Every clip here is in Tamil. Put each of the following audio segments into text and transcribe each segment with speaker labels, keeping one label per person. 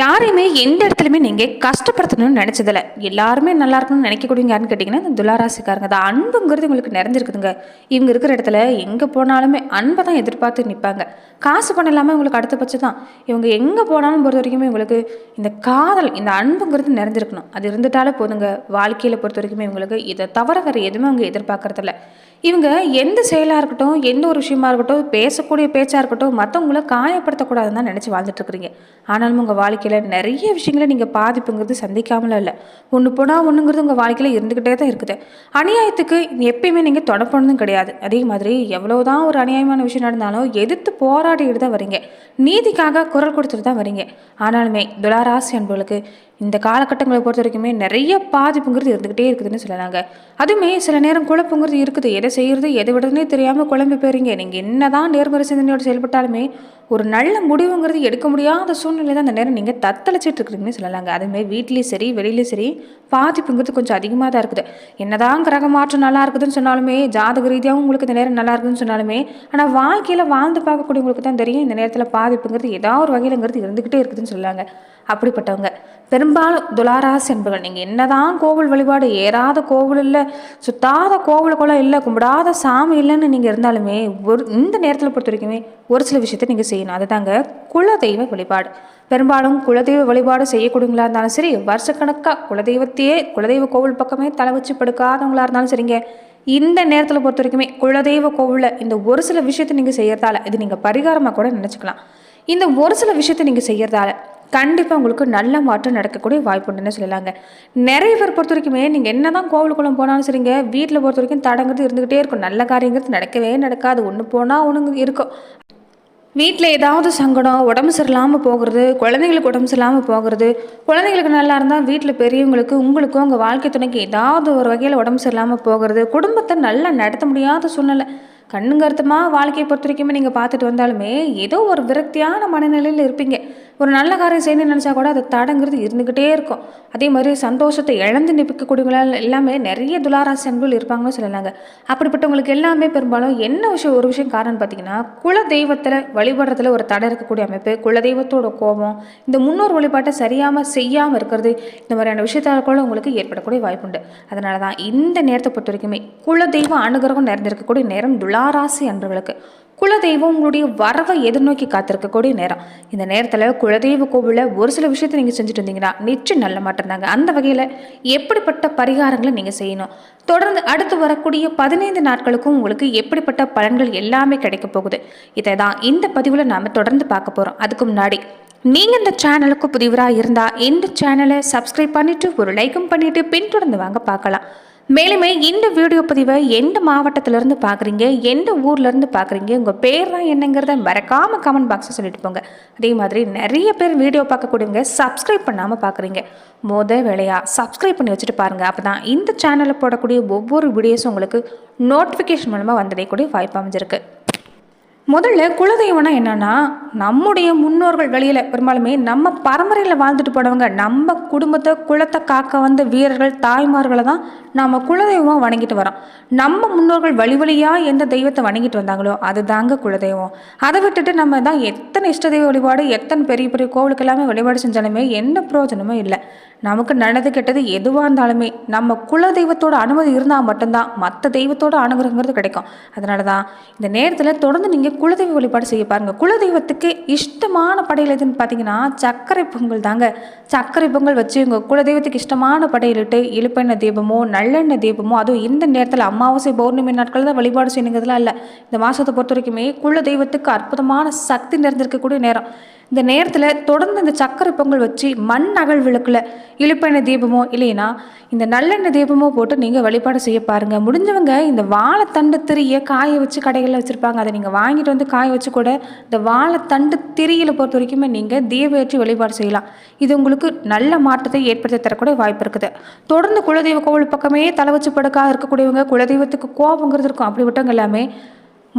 Speaker 1: யாரையுமே எந்த இடத்துலையுமே நீங்கள் கஷ்டப்படுத்தணும்னு நினச்சதில்ல. எல்லாருமே நல்லா இருக்கணும்னு நினைக்கக்கூடியவங்க யாருன்னு கேட்டிங்கன்னா இந்த துளாராசிக்காரங்க தான். அன்புங்கிறது உங்களுக்கு நிறைஞ்சிருக்குதுங்க. இவங்க இருக்கிற இடத்துல எங்கே போனாலுமே அன்பை தான் எதிர்பார்த்து நிற்பாங்க காசு பணம் இல்லாமல் இவங்களுக்கு அடுத்த பட்சம் தான். இவங்க எங்கே போனாலும் பொறுத்த வரைக்குமே உங்களுக்கு இந்த காதல் இந்த அன்புங்கிறது நிறைஞ்சிருக்கணும். அது இருந்துட்டாலே போதுங்க. வாழ்க்கையில் பொறுத்த வரைக்குமே இவங்களுக்கு இதை தவிர வேறு எதுவுமே அவங்க எதிர்பார்க்கறதில்ல. இவங்க எந்த செயலாக இருக்கட்டும் எந்த ஒரு விஷயமா இருக்கட்டும் பேசக்கூடிய பேச்சாக இருக்கட்டும் மற்றவங்கள காயப்படுத்தக்கூடாதுன்னு தான் நினச்சி வாழ்ந்துட்டுருக்குறீங்க. ஆனாலும் உங்கள் வாழ்க்கையில் நிறைய விஷயங்களை நீங்கள் பாதிப்புங்கிறது சந்திக்காமலும் இல்லை. ஒன்று போனால் ஒன்றுங்கிறது உங்கள் வாழ்க்கையில் இருந்துக்கிட்டே தான் இருக்குது. அநியாயத்துக்கு எப்பயுமே நீங்கள் தொடப்போனதும் கிடையாது. அதே மாதிரி எவ்வளோ தான் ஒரு அநியாயமான விஷயம் நடந்தாலும் எதிர்த்து போராடிட்டு தான் வரீங்க. நீதிக்காக குரல் கொடுத்துட்டு தான் வரீங்க. ஆனாலுமே துளாராசி அன்புகளுக்கு இந்த காலகட்டங்களை பொறுத்த வரைக்குமே நிறைய பாதிப்புங்கிறது இருந்துக்கிட்டே இருக்குதுன்னு சொல்லலாங்க அதுவுமே சில நேரம் குழப்பங்கிறது இருக்குது. எதை செய்கிறது எதை விடுறதுனே தெரியாமல் குழம்பு போயிருங்க நீங்கள் என்னதான் நேர்மறை சிந்தனையோடு செயல்பட்டாலுமே ஒரு நல்ல முடிவுங்கிறது எடுக்க முடியாத சூழ்நிலை தான் அந்த நேரம் நீங்கள் தத்தளிச்சிட்டு இருக்கிறீங்கன்னு சொல்லலாங்க. அதுமாரி வீட்லேயும் சரி வெளியிலையும் சரி பாதிப்புங்கிறது கொஞ்சம் அதிகமாக தான் இருக்குது. என்னதான் கிரக மாற்றம் நல்லா இருக்குதுன்னு சொன்னாலுமே ஜாதக ரீதியாகவும் உங்களுக்கு இந்த நேரம் நல்லா இருக்குதுன்னு சொன்னாலுமே ஆனால் வாழ்க்கையில் வாழ்ந்து பார்க்கக்கூடியவங்களுக்கு தான் தெரியும் இந்த நேரத்தில் பாதிப்புங்கிறது ஏதாவது ஒரு வகையிலங்கிறது இருந்துக்கிட்டே இருக்குதுன்னு சொல்லாங்க அப்படிப்பட்டவங்க. பெரும்பாலும் துளாராசி என்பவர்கள் நீங்கள் என்னதான் கோவில் வழிபாடு ஏறாத கோவில் இல்லை சுத்தாத கோவிலுக்குள்ள இல்லை கும்பிடாத சாமி இல்லைன்னு நீங்கள் இருந்தாலுமே ஒரு இந்த நேரத்தில் பொறுத்த வரைக்குமே ஒரு சில விஷயத்தை நீங்கள் செய்யணும். அதுதாங்க குலதெய்வ வழிபாடு. பெரும்பாலும் குலதெய்வ வழிபாடு செய்யக்கூடியவங்களா இருந்தாலும் சரி வருஷக்கணக்காக குலதெய்வத்தையே குலதெய்வ கோவில் பக்கமே தலை வச்சு படுக்காதவங்களா இருந்தாலும் சரிங்க இந்த நேரத்தில் பொறுத்த வரைக்குமே குலதெய்வ கோவிலில் இந்த ஒரு சில விஷயத்தை நீங்கள் செய்யறதால இது நீங்கள் பரிகாரமாக கூட நினச்சிக்கலாம். இந்த ஒரு சில விஷயத்தை நீங்கள் செய்யறதால கண்டிப்பாக உங்களுக்கு நல்ல மாற்றம் நடக்கக்கூடிய வாய்ப்பு உண்டுன்னு சொல்லலாங்க. நிறைய பேர் பொறுத்த வரைக்குமே நீங்கள் என்ன தான் கோவிலுக்குள்ளே போனாலும் சரிங்க வீட்டில் பொறுத்த வரைக்கும் தடங்கிறது இருந்துக்கிட்டே இருக்கும். நல்ல காரியங்கிறது நடக்கவே நடக்காது. ஒன்று போனால் ஒன்று இருக்கும். வீட்டில் ஏதாவது சங்கடம் உடம்பு சரியில்லாமல் போகிறது குழந்தைங்களுக்கு உடம்பு சரியில்லாமல் போகிறது குழந்தைங்களுக்கு நல்லா இருந்தால் வீட்டில் பெரியவங்களுக்கு உங்களுக்கும் உங்கள் வாழ்க்கை துணைக்கு ஏதாவது ஒரு வகையில் உடம்பு சரியில்லாமல் போகிறது குடும்பத்தை நல்லா நடத்த முடியாத சூழ்நிலை. கண்ணுங்கருத்தமாக வாழ்க்கையை பொறுத்த வரைக்குமே நீங்கள் பார்த்துட்டு வந்தாலுமே ஏதோ ஒரு விரக்தியான மனநிலையில் இருப்பீங்க. ஒரு நல்ல காரியம் செய்யணும்னு நினச்சா கூட அது தடங்கிறது இருந்துக்கிட்டே இருக்கும். அதே மாதிரி சந்தோஷத்தை இழந்து நிற்கக்கூடியவங்களால் எல்லாமே நிறைய துளாராசி அன்புகள் இருப்பாங்கன்னு சொல்லலாங்க அப்படிப்பட்டவங்களுக்கு எல்லாமே பெரும்பாலும் என்ன விஷயம் ஒரு விஷயம் காரணம் பார்த்தீங்கன்னா குல தெய்வத்தில் வழிபடுறதுல ஒரு தடை இருக்கக்கூடிய அமைப்பு குல தெய்வத்தோட கோபம் இந்த முன்னோர் வழிபாட்டை சரியாமல் செய்யாமல் இருக்கிறது இந்த மாதிரியான விஷயத்தால் கூட உங்களுக்கு ஏற்படக்கூடிய வாய்ப்புண்டு. அதனால தான் இந்த நேரத்தை பொறுத்த வரைக்குமே குல தெய்வம் அனுகிரகம் நிறைந்திருக்கக்கூடிய நேரம் துளாராசி அன்பர்களுக்கு. குலதெய்வம் உங்களுடைய வரவை எதிர்நோக்கி காத்திருக்கக்கூடிய நேரம். இந்த நேரத்தில் குலதெய்வ கோவிலில் ஒரு சில விஷயத்தை நீங்கள் செஞ்சுட்டு இருந்தீங்கன்னா நிச்சயம் நல்ல மாட்டிருந்தாங்க அந்த வகையில் எப்படிப்பட்ட பரிகாரங்களை நீங்கள் செய்யணும்? தொடர்ந்து அடுத்து வரக்கூடிய பதினைந்து நாட்களுக்கும் உங்களுக்கு எப்படிப்பட்ட பலன்கள் எல்லாமே கிடைக்க போகுது. இதை தான் இந்த பதிவில் நாம் தொடர்ந்து பார்க்க போகிறோம் அதுக்கு முன்னாடி நீங்கள் இந்த சேனலுக்கு புதிவராக இருந்தால் இந்த சேனலை சப்ஸ்கிரைப் பண்ணிவிட்டு ஒரு லைக்கும் பண்ணிவிட்டு பின்தொடர்ந்து வாங்க பார்க்கலாம். மேலுமே இந்த வீடியோ பதிவை எந்த மாவட்டத்திலேருந்து பார்க்குறீங்க எந்த ஊர்லேருந்து பார்க்குறீங்க உங்கள் பேர்லாம் என்னங்கிறத மறக்காமல் கமெண்ட் பாக்ஸில் சொல்லிட்டு போங்க. அதே மாதிரி நிறைய பேர் வீடியோ பார்க்கக்கூடியவங்க சப்ஸ்கிரைப் பண்ணாமல் பார்க்குறீங்க. மொத வேலையாக சப்ஸ்கிரைப் பண்ணி வச்சுட்டு பாருங்கள் அப்போ தான் இந்த சேனலில் போடக்கூடிய ஒவ்வொரு வீடியோஸும் உங்களுக்கு நோட்டிஃபிகேஷன் மூலமாக வந்துடக்கூடிய வாய்ப்பு அமைஞ்சிருக்கு. முதல்ல குலதெய்வம்னா என்னன்னா நம்முடைய முன்னோர்கள் வழியில் பெரும்பாலுமே நம்ம பரம்பரையில் வாழ்ந்துட்டு போனவங்க நம்ம குடும்பத்தை குலத்தை காக்க வந்த வீரர்கள் தாய்மார்களை தான் நாம் குலதெய்வமாக வணங்கிட்டு வரோம் நம்ம முன்னோர்கள் வழி வழியாக எந்த தெய்வத்தை வணங்கிட்டு வந்தாங்களோ அது தாங்க குலதெய்வம். அதை விட்டுட்டு நம்ம தான் எத்தனை இஷ்ட தெய்வ வழிபாடு எத்தனை பெரிய பெரிய கோவிலுக்கு எல்லாமே வழிபாடு செஞ்சாலுமே எந்த பிரயோஜனமும் இல்லை. நமக்கு நல்லது கெட்டது எதுவாக இருந்தாலுமே நம்ம குல தெய்வத்தோட அனுமதி இருந்தால் மட்டும்தான் மற்ற தெய்வத்தோட அனுகிரகங்கிறது கிடைக்கும். அதனால தான் இந்த நேரத்தில் தொடர்ந்து நீங்கள் குலதெய்வ வழிபாடு செய்ய பாருங்கள் குலதெய்வத்துக்கு இஷ்டமான படையல் எதுன்னு பார்த்தீங்கன்னா சர்க்கரை பொங்கல் தாங்க. சர்க்கரை பொங்கல் வச்சு உங்கள் குலதெய்வத்துக்கு இஷ்டமான படையலிட்டு இழுப்பெண்ணெய் தீபமோ நல்லெண்ணெய் தீபமோ அதுவும் இந்த நேரத்தில் அமாவாசை பௌர்ணமி நாட்கள் தான் வழிபாடு செய்யணுங்கிறதுலாம் இல்லை. இந்த மாதத்தை பொறுத்த வரைக்குமே குல தெய்வத்துக்கு அற்புதமான சக்தி நிறைந்திருக்கக்கூடிய நேரம். இந்த நேரத்தில் தொடர்ந்து இந்த சக்கரை பொங்கல் வச்சு மண் அகல் விளக்கில் இழுப்பெண்ணெய் தீபமோ இல்லைன்னா இந்த நல்லெண்ணெய் தீபமோ போட்டு நீங்கள் வழிபாடு செய்ய பாருங்கள் முடிஞ்சவங்க இந்த வாழைத்தண்டு திரியை காய வச்சு கடைகளில் வச்சுருப்பாங்க. அதை நீங்கள் வாங்கிட்டு வந்து காய வச்சு கூட இந்த வாழைத்தண்டு திரியில் பொறுத்த வரைக்குமே நீங்கள் தீபேற்றி வழிபாடு செய்யலாம். இது உங்களுக்கு நல்ல மாற்றத்தை ஏற்படுத்தி தரக்கூடிய வாய்ப்பு இருக்குது. தொடர்ந்து குலதெய்வ கோவில் பக்கமே தலை வச்சு படுக்காக இருக்கக்கூடியவங்க குலதெய்வத்துக்கு கோபங்கிறது இருக்கும். அப்படிப்பட்டவங்க எல்லாமே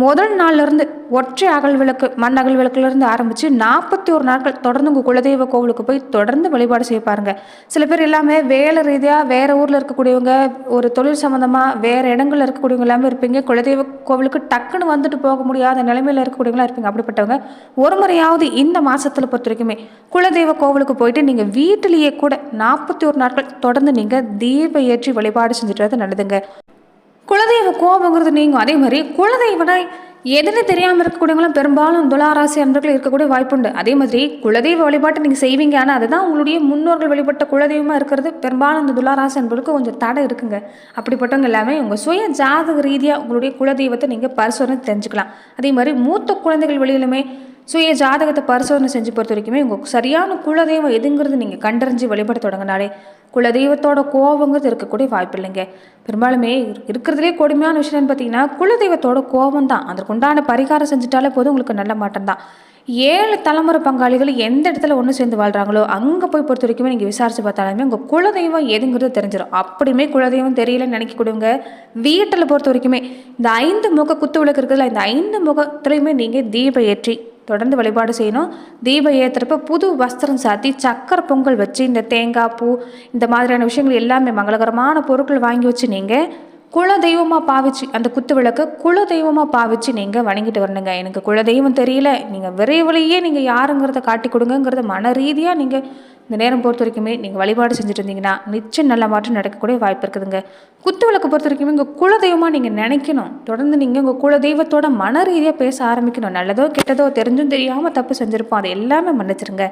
Speaker 1: முதல் நாள்லேருந்து ஒற்றை அகல் விளக்கு மண் அகல் விளக்குலேருந்து ஆரம்பித்து நாற்பத்தி ஒரு நாட்கள் தொடர்ந்து உங்கள் குலதெய்வ கோவிலுக்கு போய் தொடர்ந்து வழிபாடு செய்ய பாருங்க. சில பேர் எல்லாமே வேலை ரீதியாக வேறு ஊரில் இருக்கக்கூடியவங்க ஒரு தொழில் சம்மந்தமாக வேறு இடங்களில் இருக்கக்கூடியவங்க எல்லாமே இருப்பீங்க. குலதெய்வ கோவிலுக்கு டக்குன்னு வந்துட்டு போக முடியாத நிலைமையில் இருக்கக்கூடியவங்களா இருப்பீங்க. அப்படிப்பட்டவங்க ஒரு முறையாவது இந்த மாதத்தில் பொறுத்த வரைக்குமே குலதெய்வ கோவிலுக்கு போயிட்டு நீங்கள் வீட்டிலேயே கூட நாற்பத்தி ஒரு நாட்கள் தொடர்ந்து நீங்கள் தீப ஏற்றி வழிபாடு செஞ்சுட்டு வரது நல்லதுங்க. குலதெய்வ கோபங்கிறது நீங்கும். அதே மாதிரி குலதெய்வனா எதுன்னு தெரியாமல் இருக்கக்கூடியவங்களும் பெரும்பாலும் துளாராசி அன்பர்கள் இருக்கக்கூடிய வாய்ப்புண்டு. அதே மாதிரி குலதெய்வ வழிபாட்டை நீங்கள் செய்வீங்க. ஆனால் அதுதான் உங்களுடைய முன்னோர்கள் வழிபட்ட குலதெய்வமாக இருக்கிறது. பெரும்பாலும் இந்த துளாராசி அன்பர்களுக்கு கொஞ்சம் தடை இருக்குங்க. அப்படிப்பட்டவங்க எல்லாமே உங்கள் சுய ஜாதக ரீதியாக உங்களுடைய குலதெய்வத்தை நீங்கள் பரிசோதனை தெரிஞ்சுக்கலாம். அதே மாதிரி மூத்த குழந்தைகள் வெளியிலுமே சுய ஜாதகத்தை பரிசோதனை செஞ்சு பொறுத்த வரைக்குமே உங்கள் சரியான குலதெய்வம் எதுங்கிறது நீங்கள் கண்டறிஞ்சு வழிபட தொடங்கினாலே குலதெய்வத்தோட கோபங்கிறது இருக்கக்கூடிய வாய்ப்பு இல்லைங்க. பெரும்பாலுமே இருக்கிறதுலே கொடுமையான விஷயம்னு பார்த்தீங்கன்னா குலதெய்வத்தோட கோபம் தான் அதற்கு உண்டான பரிகாரம் செஞ்சுட்டாலே போதும் உங்களுக்கு நல்ல மாட்டம் தான். ஏழு தலைமுறை பங்காளிகள் எந்த இடத்துல ஒன்று சேர்ந்து வாழ்கிறாங்களோ அங்கே போய் பொறுத்த வரைக்குமே நீங்கள் விசாரித்து பார்த்தாலுமே உங்கள் குலதெய்வம் எதுங்கிறது தெரிஞ்சிடும் அப்படியுமே குலதெய்வம் தெரியலன்னு நினைக்கக்கூடியவங்க வீட்டில் பொறுத்த வரைக்குமே இந்த ஐந்து முக குத்து விளக்கு இருக்குதுல்ல இந்த ஐந்து முகத்துலையுமே நீங்கள் தீபம் ஏற்றி தொடர்ந்து வழிபாடு செய்யணும். தீபம் ஏற்றுறப்ப புது வஸ்திரம் சாத்தி சக்கரை பொங்கல் வச்சு இந்த தேங்காய் பூ இந்த மாதிரியான விஷயங்கள் எல்லாமே மங்களகரமான பொருட்கள் வாங்கி வச்சு நீங்கள் குல தெய்வமாக பாவிச்சு அந்த குத்து விளக்கு குல தெய்வமாக பாவிச்சு நீங்கள் வணங்கிட்டு வரணுங்க. எனக்கு குல தெய்வம் தெரியல. நீங்கள் விரைவிலேயே நீங்கள் யாருங்கிறத காட்டி கொடுங்கங்கிறத மன ரீதியாக நீங்கள் இந்த நேரம் பொறுத்த வரைக்குமே நீங்கள் வழிபாடு செஞ்சுட்டு இருந்தீங்கன்னா நிச்சயம் நல்ல மாற்றம் நடக்கக்கூடிய வாய்ப்பு இருக்குதுங்க. குத்து விளக்கு பொறுத்த வரைக்குமே உங்கள் குலதெய்வமாக நீங்கள் நினைக்கணும். தொடர்ந்து நீங்கள் உங்கள் குலதெய்வத்தோட மன ரீதியாக பேச ஆரம்பிக்கணும். நல்லதோ கெட்டதோ தெரிஞ்சும் தெரியாமல் தப்பு செஞ்சுருப்போம். அதை எல்லாமே மன்னிச்சிருங்க.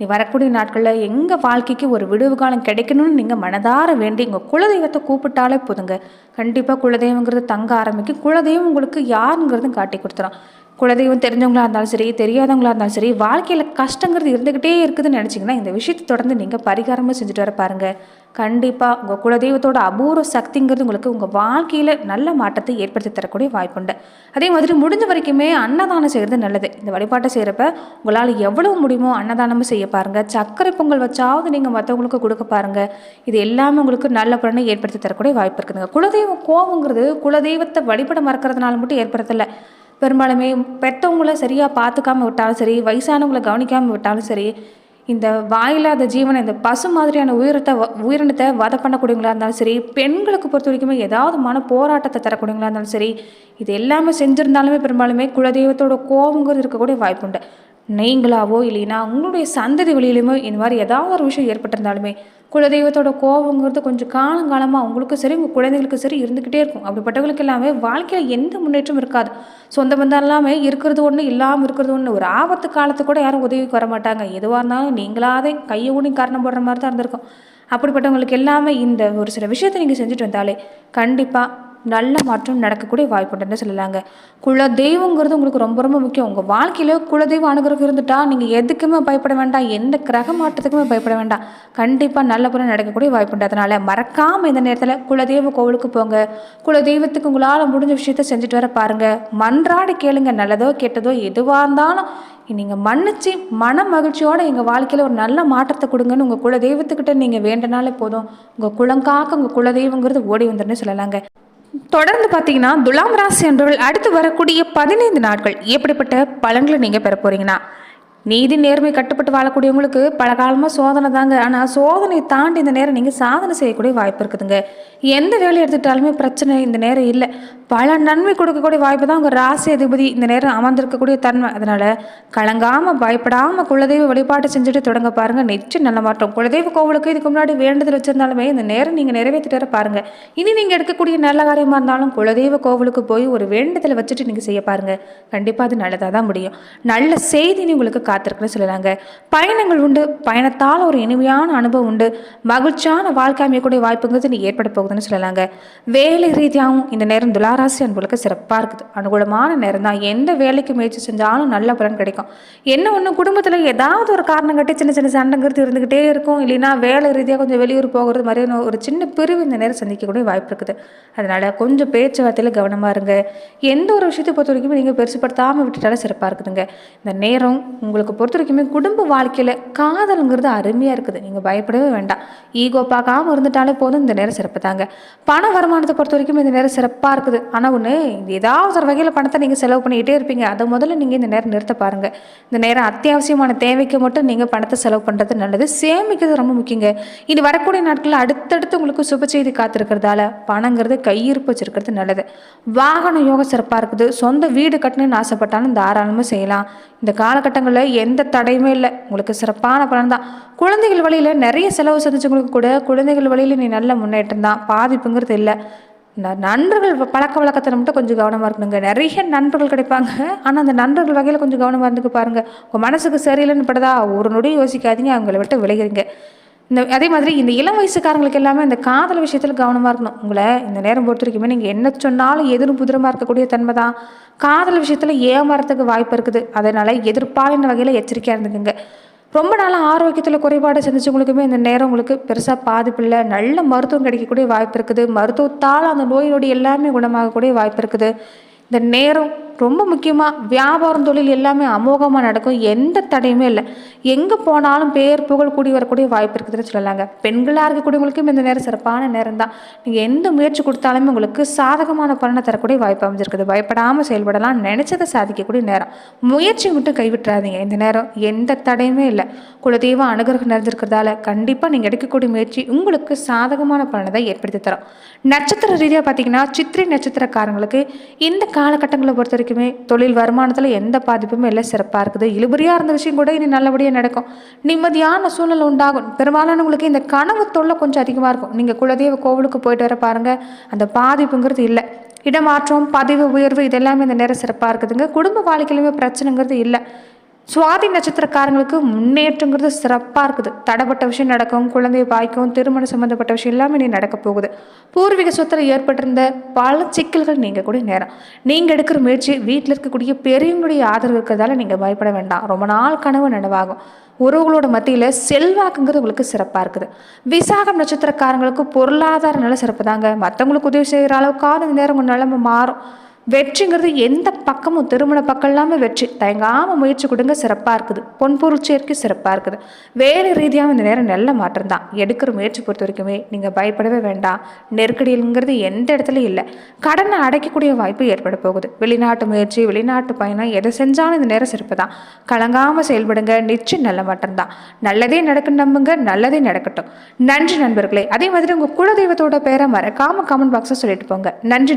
Speaker 1: நீ வரக்கூடிய நாட்களில் எங்கள் வாழ்க்கைக்கு ஒரு விடுவு காலம் கிடைக்கணும்னு நீங்கள் மனதார வேண்டி உங்கள் குலதெய்வத்தை கூப்பிட்டாலே போதுங்க. கண்டிப்பாக குலதெய்வங்கிறது தங்க ஆரம்பிக்கும். குலதெய்வம் உங்களுக்கு யாருங்கிறதும் காட்டி கொடுத்துரும். குலதெய்வம் தெரிஞ்சவங்களா இருந்தாலும் சரி தெரியாதவங்களா இருந்தாலும் சரி வாழ்க்கையில் கஷ்டங்கிறது இருந்துக்கிட்டே இருக்குதுன்னு நினச்சிங்கன்னா இந்த விஷயத்தை தொடர்ந்து நீங்கள் பரிகாரமாக செஞ்சுட்டு வர பாருங்கள் கண்டிப்பாக உங்கள் குலதெய்வத்தோட அபூர்வ சக்திங்கிறது உங்களுக்கு உங்கள் வாழ்க்கையில் நல்ல மாற்றத்தை ஏற்படுத்தி தரக்கூடிய வாய்ப்புண்டு அதே மாதிரி முடிஞ்ச வரைக்குமே அன்னதானம் செய்கிறது நல்லது. இந்த வழிபாட்டை செய்கிறப்ப உங்களால் எவ்வளவு முடியுமோ அன்னதானமும் செய்ய பாருங்கள் சர்க்கரை பொங்கல் வச்சாவது நீங்கள் மற்றவங்களுக்கு கொடுக்க பாருங்கள் இது எல்லாமே உங்களுக்கு நல்ல பலனை ஏற்படுத்தி தரக்கூடிய வாய்ப்பு இருக்குதுங்க. குலதெய்வ கோபங்கிறது குலதெய்வத்தை வழிபட மறக்கிறதுனால மட்டும் ஏற்படுத்தலை. பெரும்பாலுமே பெற்றவங்கள சரியாக பார்த்துக்காம விட்டாலும் சரி வயசானவங்களை கவனிக்காமல் விட்டாலும் சரி இந்த வாயில்லாத ஜீவனை இந்த பசு மாதிரியான உயிரத்தை வ- உயிரினத்தை வதை பண்ணக்கூடியவங்களா இருந்தாலும் சரி பெண்களுக்கு பொறுத்த வரைக்குமே ஏதாவது மன போராட்டத்தை தரக்கூடியவங்களா இருந்தாலும் சரி இது எல்லாமே செஞ்சுருந்தாலுமே பெரும்பாலுமே குலதெய்வத்தோட கோபங்கிறது இருக்கக்கூடிய வாய்ப்புண்டு நீங்களாவோ இல்லைன்னா உங்களுடைய சந்ததி வழியிலுமே இந்த மாதிரி ஏதாவது ஒரு விஷயம் ஏற்பட்டிருந்தாலுமே குலதெய்வத்தோட கோபங்கிறது கொஞ்சம் காலங்காலமாக அவங்களுக்கும் சரி உங்கள் குழந்தைகளுக்கும் சரி இருந்துக்கிட்டே இருக்கும். அப்படிப்பட்டவங்களுக்கு எல்லாமே வாழ்க்கையில் எந்த முன்னேற்றமும் இருக்காது. சொந்த பந்தம் எல்லாமே இருக்கிறது ஒன்று இல்லாமல் இருக்கிறது ஒன்று ஒரு ஆபத்து காலத்து கூட யாரும் உதவிக்கு வர மாட்டாங்க. எதுவாக இருந்தாலும் நீங்களாதே கையை ஊனி காரணம் போடுற மாதிரி தான் இருந்திருக்கும். அப்படிப்பட்டவங்களுக்கு எல்லாமே இந்த ஒரு சில விஷயத்தை நீங்கள் செஞ்சுட்டு வந்தாலே கண்டிப்பாக நல்ல மாற்றம் நடக்கக்கூடிய வாய்ப்புண்டுன்னு சொல்லலாங்க. குல தெய்வங்கிறது உங்களுக்கு ரொம்ப ரொம்ப முக்கியம். உங்கள் வாழ்க்கையில் குலதெய்வம் அனுகிரகம் இருந்துட்டா நீங்கள் எதுக்குமே பயப்பட வேண்டாம். எந்த கிரக மாற்றத்துக்குமே பயப்பட வேண்டாம். கண்டிப்பாக நல்ல புறம் நடக்கக்கூடிய வாய்ப்புண்டு அதனால் மறக்காமல் இந்த நேரத்தில் குலதெய்வ கோவிலுக்கு போங்க. குலதெய்வத்துக்கு உங்களால் முடிஞ்ச விஷயத்த செஞ்சுட்டு வர பாருங்கள் மன்றாடி கேளுங்க. நல்லதோ கெட்டதோ எதுவாக இருந்தாலும் நீங்கள் மன்னிச்சு மன மகிழ்ச்சியோடு எங்கள் வாழ்க்கையில் ஒரு நல்ல மாற்றத்தை கொடுங்கன்னு உங்கள் குலதெய்வத்துக்கிட்ட நீங்கள் வேண்டனாலே போதும். உங்கள் குலங்காக்க உங்கள் குலதெய்வங்கிறது ஓடி வந்துருன்னு சொல்லலாங்க. தொடர்ந்து பார்த்தீங்கன்னா துலாம் ராசி என்பவர்கள் அடுத்து வரக்கூடிய பதினைந்து நாட்கள் எப்படிப்பட்ட பலன்களை நீங்கள் பெற போறீங்கன்னா நீதி நேர்மை கட்டுப்பட்டு வாழக்கூடியவங்களுக்கு பல காலமாக சோதனை தாங்க. ஆனால் சோதனையை தாண்டி இந்த நேரம் நீங்கள் சாதனை செய்யக்கூடிய வாய்ப்பு இருக்குதுங்க. எந்த வேலை எடுத்துக்கிட்டாலுமே பிரச்சனை இந்த நேரம் இல்லை. பல நன்மை கொடுக்கக்கூடிய வாய்ப்பு தான் உங்கள் ராசி அதிபதி இந்த நேரம் அமர்ந்திருக்கக்கூடிய தன்மை. அதனால் கலங்காமல் பயப்படாமல் குலதெய்வ வழிபாட்டை செஞ்சுட்டு தொடங்க பாருங்கள் நிச்சயம் நல்ல மாற்றம். குலதெய்வ கோவிலுக்கு இதுக்கு முன்னாடி வேண்டுதல் வச்சிருந்தாலுமே இந்த நேரம் நீங்கள் நிறைவேற்றிட்டு வர பாருங்கள் இனி நீங்கள் எடுக்கக்கூடிய நல்ல காரியமாக இருந்தாலும் குலதெய்வ கோவிலுக்கு போய் ஒரு வேண்டுதலை வச்சுட்டு நீங்கள் செய்ய பாருங்கள் கண்டிப்பாக அது நல்லதாக தான் முடியும். நல்ல செய்தி உங்களுக்கு காத்திருக்குன்னு சொல்லலாங்க பயணங்கள் உண்டு பயணத்தால் ஒரு இனிமையான அனுபவம் உண்டு. மகிழ்ச்சியான வாழ்க்கை அமையக்கூடிய வாய்ப்புங்கிறது நீ ஏற்பட போகுதுன்னு சொல்லலாங்க. வேலை ரீதியாகவும் இந்த நேரம் துளாராசி அன்புகளுக்கு சிறப்பாக இருக்குது. அனுகூலமான நேரம் தான் எந்த வேலைக்கு முயற்சி செஞ்சாலும் நல்ல பலன் கிடைக்கும். என்ன ஒன்று குடும்பத்தில் ஏதாவது ஒரு காரணம் கட்டி சின்ன சின்ன சண்டைங்கிறது இருந்துக்கிட்டே இருக்கும். இல்லைன்னா வேலை ரீதியாக கொஞ்சம் வெளியூர் போகிறது மாதிரியான ஒரு சின்ன பிரிவு இந்த நேரம் சந்திக்கக்கூடிய வாய்ப்பு இருக்குது. அதனால் கொஞ்சம் பேச்சுவார்த்தையில் கவனமாக இருங்க. எந்த ஒரு விஷயத்தை பொறுத்த வரைக்கும் நீங்கள் பெருசுப்படுத்தாமல் விட்டுட்டாலும் சிறப்பாக இருக்குதுங்க. இந்த நேரம் உங்களுக்கு உங்களுக்கு பொறுத்த வரைக்குமே குடும்ப வாழ்க்கையில் காதலுங்கிறது அருமையாக இருக்குது. நீங்கள் பயப்படவே வேண்டாம். ஈகோ பார்க்காம இருந்துட்டாலே போதும் இந்த நேரம் சிறப்பு தாங்க. பண வருமானத்தை பொறுத்த வரைக்கும் இந்த நேரம் சிறப்பாக இருக்குது. ஆனால் ஒன்று ஏதாவது ஒரு வகையில் பணத்தை நீங்கள் செலவு பண்ணிக்கிட்டே இருப்பீங்க. அதை முதல்ல நீங்கள் இந்த நேரம் நிறுத்த பாருங்கள் இந்த நேரம் அத்தியாவசியமான தேவைக்கு மட்டும் நீங்கள் பணத்தை செலவு பண்ணுறது நல்லது. சேமிக்கிறது ரொம்ப முக்கியங்க. இனி வரக்கூடிய நாட்களில் அடுத்தடுத்து உங்களுக்கு சுப செய்தி காத்திருக்கிறதால பணங்கிறது கையிருப்பு வச்சிருக்கிறது நல்லது. வாகன யோகம் சிறப்பாக இருக்குது. சொந்த வீடு கட்டணும்னு ஆசைப்பட்டாலும் தாராளமாக செய்யலாம். இந்த காலகட்டங்களில் எந்த தடையுமே இல்லை. உங்களுக்கு சிறப்பான பலன் தான் குழந்தைகள் வழியில் நிறைய செலவு சந்திச்சவங்களுக்கு கூட குழந்தைகள் வழியில் நீ நல்ல முன்னேற்றம் தான். பாதிப்புங்கிறது இல்லை. இந்த நண்பர்கள் பழக்க வழக்கத்தில் மட்டும் கொஞ்சம் கவனமாக இருக்கணுங்க. நிறைய நண்பர்கள் கிடைப்பாங்க. ஆனால் அந்த நண்பர்கள் வகையில் கொஞ்சம் கவனமாக இருந்துக்கு பாருங்கள் உங்கள் மனசுக்கு சரியில்லைன்னு படுதா? ஒரு நொடி யோசிக்காதீங்க. அவங்கள விட்டு விளைகிறீங்க இந்த அதே மாதிரி இந்த இளம் வயசுக்காரங்களுக்கு எல்லாமே இந்த காதல் விஷயத்தில் கவனமாக இருக்கணும். உங்களை இந்த நேரம் பொறுத்த வரைக்குமே நீங்கள் என்ன சொன்னாலும் எதிரும் புதிரமாக இருக்கக்கூடிய தன்மை தான். காதல் விஷயத்தில் ஏமாறத்துக்கு வாய்ப்பு இருக்குது. அதனால் எதிர்ப்பாளின வகையில் எச்சரிக்கையாக இருந்துக்குங்க. ரொம்ப நாளாக ஆரோக்கியத்தில் குறைபாடு சந்திச்சவங்களுக்குமே இந்த நேரம் உங்களுக்கு பெருசாக பாதிப்பு இல்லை. நல்ல மருத்துவம் கிடைக்கக்கூடிய வாய்ப்பு இருக்குது. மருத்துவத்தால் அந்த நோய் நொடி எல்லாமே குணமாகக்கூடிய வாய்ப்பு இருக்குது. இந்த நேரம் ரொம்ப முக்கியமாக வியாபாரம் தொழில் எல்லாமே அமோகமாக நடக்கும். எந்த தடையுமே இல்லை. எங்கே போனாலும் பேர் புகழ் கூடி வரக்கூடிய வாய்ப்பு இருக்குதுன்னு சொல்லலாங்க. பெண்களாக இருக்கக்கூடியவங்களுக்கும் இந்த நேரம் சிறப்பான நேரம் தான் நீங்கள் எந்த முயற்சி கொடுத்தாலுமே உங்களுக்கு சாதகமான பலனை தரக்கூடிய வாய்ப்பு அமைஞ்சிருக்குது. பயப்படாமல் செயல்படலாம். நினச்சதை சாதிக்கக்கூடிய நேரம். முயற்சி மட்டும் கைவிட்டுறாதீங்க. இந்த நேரம் எந்த தடையுமே இல்லை. குலதெய்வ அனுகிரகம் நிறைஞ்சிருக்கிறதால கண்டிப்பாக நீங்கள் எடுக்கக்கூடிய முயற்சி உங்களுக்கு சாதகமான பலனை தான் ஏற்படுத்தி தரும். நட்சத்திர ரீதியாக பார்த்தீங்கன்னா சித்திரை நட்சத்திரக்காரங்களுக்கு இந்த காலகட்டங்களை பொறுத்த வரைக்குமே தொழில் வருமானத்தில் எந்த பாதிப்புமே இல்லை சிறப்பாக இருக்குது. இழுபறியாக இருந்த விஷயம் கூட இனி நல்லபடியாக நடக்கும். நிம்மதியான சூழ்நிலை உண்டாகும். பெரும்பாலானவங்களுக்கு இந்த கனவு தொல்லை கொஞ்சம் அதிகமாக இருக்கும். நீங்கள் குலதெய்வ கோவிலுக்கு போயிட்டு வர பாருங்கள் அந்த பாதிப்புங்கிறது இல்லை. இடமாற்றம் பதவி உயர்வு இதெல்லாமே இந்த நேரம் சிறப்பாக இருக்குதுங்க. குடும்ப வாழ்க்கையிலுமே பிரச்சனைங்கிறது இல்லை. சுவாதி நட்சத்திரக்காரங்களுக்கு முன்னேற்றங்கிறது சிறப்பாக இருக்குது. தடைப்பட்ட விஷயம் நடக்கும் குழந்தை பாய்க்கும் திருமணம் சம்மந்தப்பட்ட விஷயம் எல்லாமே நீ நடக்க போகுது. பூர்வீக சொத்தில் ஏற்பட்டிருந்த பல சிக்கல்கள் நீங்கள் கூட நேரம். நீங்கள் எடுக்கிற முயற்சி வீட்டில் இருக்கக்கூடிய பெரியவங்களுடைய ஆதரவு இருக்கிறதால நீங்கள் பயப்பட வேண்டாம். ரொம்ப நாள் கனவு நனவாகும். உறவுகளோட மத்தியில் செல்வாக்குங்கிறது உங்களுக்கு சிறப்பாக இருக்குது. விசாகம் நட்சத்திரக்காரங்களுக்கு பொருளாதார நிலை சிறப்பு தாங்க மற்றவங்களுக்கு உதவி செய்கிற அளவுக்கான நேரம் உங்கள் நிலைமை மாறும். வெற்றிங்கிறது எந்த பக்கமும் திருமண பக்கம் இல்லாமல் வெற்றி. தயங்காமல் முயற்சி கொடுங்க சிறப்பாக இருக்குது. பொன்பொருள் சேர்க்கை சிறப்பாக இருக்குது. வேலை ரீதியாக இந்த நேரம் நல்ல மாற்றம் தான். எடுக்கிற முயற்சி பொறுத்த வரைக்குமே நீங்கள் பயப்படவே வேண்டாம். நெருக்கடிங்கிறது எந்த இடத்துலையும் இல்லை. கடனை அடைக்கக்கூடிய வாய்ப்பு ஏற்பட போகுது. வெளிநாட்டு முயற்சி வெளிநாட்டு பயணம் எதை செஞ்சாலும் இந்த நேரம் சிறப்பு தான். கலங்காமல் செயல்படுங்க நிச்சயம் நல்ல மாற்றம் தான். நல்லதே நடக்கும் நம்புங்க நல்லதே நடக்கட்டும். நன்றி நண்பர்களே. அதே மாதிரி உங்கள் குலதெய்வத்தோட பேரை மறக்காமல் கமெண்ட் பாக்ஸை சொல்லிட்டு போங்க. நன்றி